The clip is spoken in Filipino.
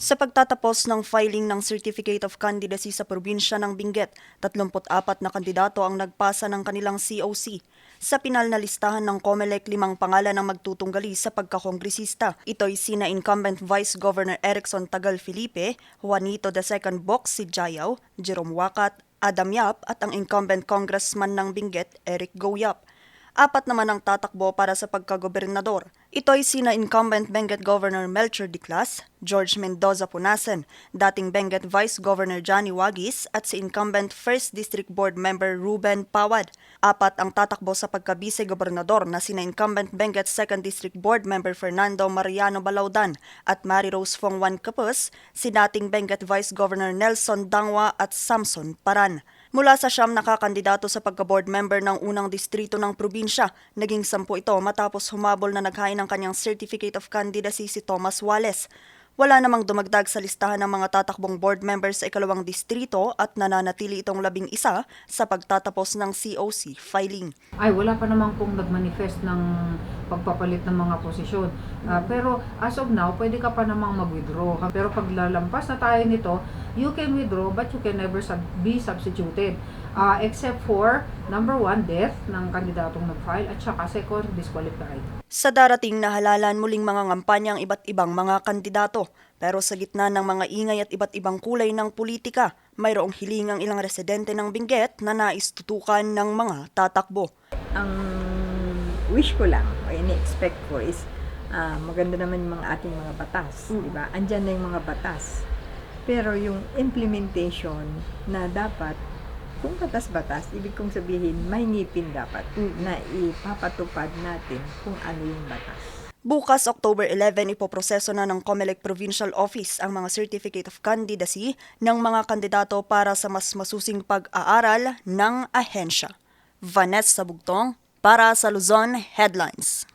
Sa pagtatapos ng filing ng Certificate of Candidacy sa probinsya ng Benguet, 34 na kandidato ang nagpasa ng kanilang COC. Sa pinal na listahan ng COMELEC, limang pangalan ang magtutunggali sa pagkakongresista. Ito'y sina incumbent Vice Governor Erickson Tagal Felipe, Juanito II Box si Jayaw, Jerome Wakat, Adam Yap at ang incumbent congressman ng Benguet, Eric Goyap. Apat naman ang tatakbo para sa pagkagobernador. Ito'y sina incumbent Benguet Governor Melchor Diclas, George Mendoza Punasan, dating Benguet Vice Governor Johnny Wagis at si incumbent 1st District Board Member Ruben Pawad. Apat ang tatakbo sa pagkabise-gobernador na sina incumbent Benguet 2nd District Board Member Fernando Mariano Balaudan at Mary Rose Fongwan Capus, si dating Benguet Vice Governor Nelson Dangwa at Samson Paran. Mula sa siyam nakakandidato sa pagka-board member ng unang distrito ng probinsya, naging sampu ito matapos humabol na naghain ng kanyang Certificate of Candidacy si Thomas Wallace. Wala namang dumagdag sa listahan ng mga tatakbong board members sa ikalawang distrito at nananatili itong labing isa sa pagtatapos ng COC filing. Ay, wala pa naman pong nag-manifest ng pagpapalit ng mga posisyon. Ah, pero as of now, pwede ka pa namang mag-withdraw. Pero pag lalampas na tayo nito, you can withdraw but you can never sub- be substituted. Ah, except for, number one, death ng kandidatong nag-file at saka second, disqualified. Sa darating na halalan muling mga ngampanya ang iba't ibang mga kandidato. Pero sa gitna ng mga ingay at iba't ibang kulay ng politika, mayroong hiling ang ilang residente ng Benguet na nais tutukan ng mga tatakbo. ang wish ko lang o ini-expect ko is ah, maganda naman yung mga ating mga batas, Mm. di ba? Andyan na yung mga batas. Pero yung implementation na dapat kung batas-batas, ibig kong sabihin, may ngipin dapat Mm. na ipapatupad natin kung ano yung batas. Bukas, October 11, ipoproseso na ng COMELEC Provincial Office ang mga Certificate of Candidacy ng mga kandidato para sa mas masusing pag-aaral ng ahensya. Vanessa Bugtong, para sa Luzon Headlines.